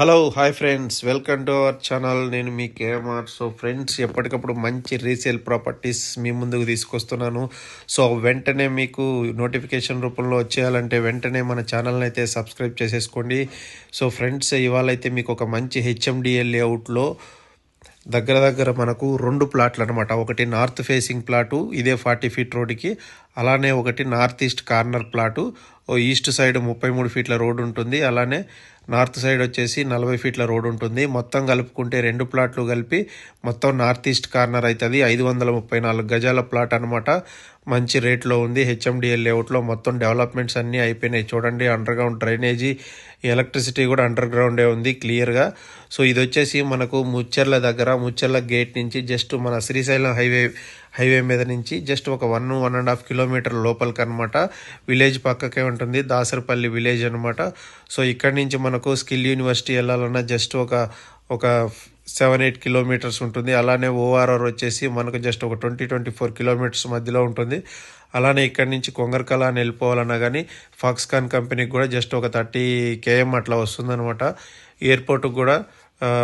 Hello hi friends welcome to our channel నేను మీ KMR so friends ఎప్పటికప్పుడు మంచి రీసేల్ ప్రాపర్టీస్ మీ ముందుకు తీసుకొస్తున్నాను. సో వెంటనే మీకు నోటిఫికేషన్ రూపంలో వచ్చేయాలంటే వెంటనే మన ఛానల్ని అయితే సబ్స్క్రైబ్ చేసేసుకోండి. సో ఫ్రెండ్స్ ఇవాళ అయితే మీకు ఒక మంచి హెచ్ఎండిఎల్ లేఅవుట్లో దగ్గర దగ్గర మనకు రెండు ప్లాట్లు అనమాట ఒకటి నార్త్ ఫేసింగ్ ప్లాటు ఇదే ఫార్టీ ఫీట్ రోడ్డుకి అలానే ఒకటి north east corner plot east side ముప్పై మూడు ఫీట్ల రోడ్డు ఉంటుంది. అలానే నార్త్ సైడ్ వచ్చేసి నలభై ఫీట్ల రోడ్ ఉంటుంది. మొత్తం కలుపుకుంటే రెండు ప్లాట్లు కలిపి మొత్తం నార్త్ ఈస్ట్ కార్నర్ అవుతుంది ఐదు వందల ముప్పై నాలుగు గజాల ప్లాట్ అనమాట మంచి రేట్లో ఉంది. హెచ్ఎండిఎల్ లేఅవుట్లో మొత్తం డెవలప్మెంట్స్ అన్నీ అయిపోయినాయి. చూడండి అండర్ గ్రౌండ్ డ్రైనేజీ ఎలక్ట్రిసిటీ కూడా అండర్ గ్రౌండే ఉంది క్లియర్గా సో ఇది వచ్చేసి మనకు ముచ్చెర్ల దగ్గర ముచ్చెర్ల గేట్ నుంచి జస్ట్ మన శ్రీశైలం హైవే హైవే మీద నుంచి జస్ట్ ఒక one one and half kilometre లోపలికి అనమాట విలేజ్ పక్కకే ఉంటుంది దాసరపల్లి విలేజ్ అనమాట సో ఇక్కడి నుంచి మనకు స్కిల్ యూనివర్సిటీ వెళ్ళాలన్నా జస్ట్ ఒక ఒక సెవెన్ ఎయిట్ కిలోమీటర్స్ ఉంటుంది. అలానే ఓఆర్ఆర్ వచ్చేసి మనకు జస్ట్ ఒక ట్వంటీ ట్వంటీ ఫోర్ కిలోమీటర్స్ మధ్యలో ఉంటుంది. అలానే ఇక్కడి నుంచి కొంగర్కల అని వెళ్ళిపోవాలన్నా కానీ ఫాక్స్కాన్ కంపెనీకి కూడా జస్ట్ ఒక థర్టీ కేఎం అట్లా వస్తుందనమాట ఎయిర్పోర్ట్కి కూడా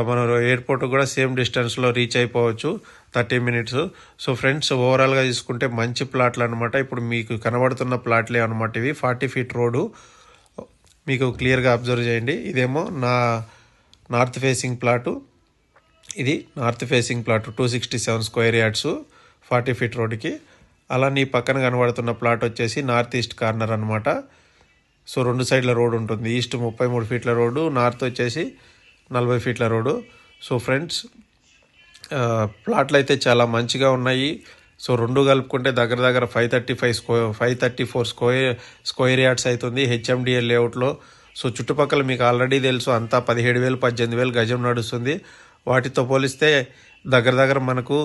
మన ఎయిర్పోర్ట్ కూడా సేమ్ డిస్టెన్స్లో రీచ్ అయిపోవచ్చు థర్టీ మినిట్స్. సో ఫ్రెండ్స్ ఓవరాల్గా తీసుకుంటే మంచి ప్లాట్లు అనమాట ఇప్పుడు మీకు కనబడుతున్న ప్లాట్లే అనమాట ఇవి. Forty feet road. మీకు క్లియర్గా అబ్జర్వ్ చేయండి. ఇదేమో నా నార్త్ ఫేసింగ్ ప్లాటు ఇది north facing plot two sixty seven square yards forty feet రోడ్కి అలా నీ పక్కన కనబడుతున్న ప్లాట్ వచ్చేసి నార్త్ ఈస్ట్ కార్నర్ అనమాట సో రెండు సైడ్ల రోడ్ ఉంటుంది. ఈస్ట్ ముప్పై మూడు ఫీట్ల రోడ్డు నార్త్ వచ్చేసి నలభై ఫీట్ల రోడ్డు. సో ఫ్రెండ్స్ ప్లాట్లు అయితే చాలా మంచిగా ఉన్నాయి. సో రెండు కలుపుకుంటే దగ్గర దగ్గర five thirty five స్కో five thirty four square square yards అవుతుంది హెచ్ఎండిఎల్ లేఅవుట్లో. సో చుట్టుపక్కల మీకు ఆల్రెడీ తెలుసు అంతా పదిహేడు వేలు పద్దెనిమిది వేలు గజం నడుస్తుంది. వాటితో పోలిస్తే దగ్గర దగ్గర మనకు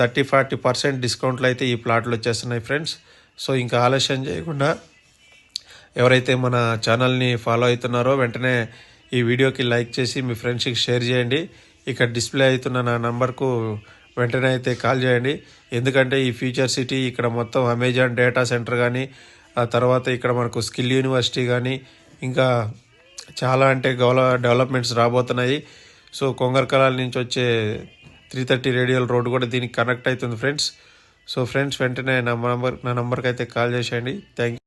థర్టీ ఫార్టీ పర్సెంట్ డిస్కౌంట్లు అయితే ఈ ప్లాట్లు వచ్చేస్తున్నాయి ఫ్రెండ్స్. సో ఇంకా ఆలస్యం చేయకుండా ఎవరైతే మన ఛానల్ని ఫాలో అవుతున్నారో వెంటనే ఈ వీడియోకి లైక్ చేసి మీ ఫ్రెండ్స్కి షేర్ చేయండి. ఇక్కడ డిస్ప్లే అవుతున్న నా నంబర్కు వెంటనే అయితే కాల్ చేయండి. ఎందుకంటే ఈ ఫ్యూచర్ సిటీ ఇక్కడ మొత్తం అమెజాన్ డేటా సెంటర్ కానీ ఆ తర్వాత ఇక్కడ మనకు స్కిల్ యూనివర్సిటీ కానీ ఇంకా చాలా అంటే గౌల డెవలప్మెంట్స్ రాబోతున్నాయి. సో కొంగర్కలాల నుంచి వచ్చే త్రీ థర్టీ రేడియల్ రోడ్ కూడా దీనికి కనెక్ట్ అవుతుంది ఫ్రెండ్స్. సో ఫ్రెండ్స్ వెంటనే నా నంబర్ నా నంబర్కి అయితే కాల్ చేసేయండి. థ్యాంక్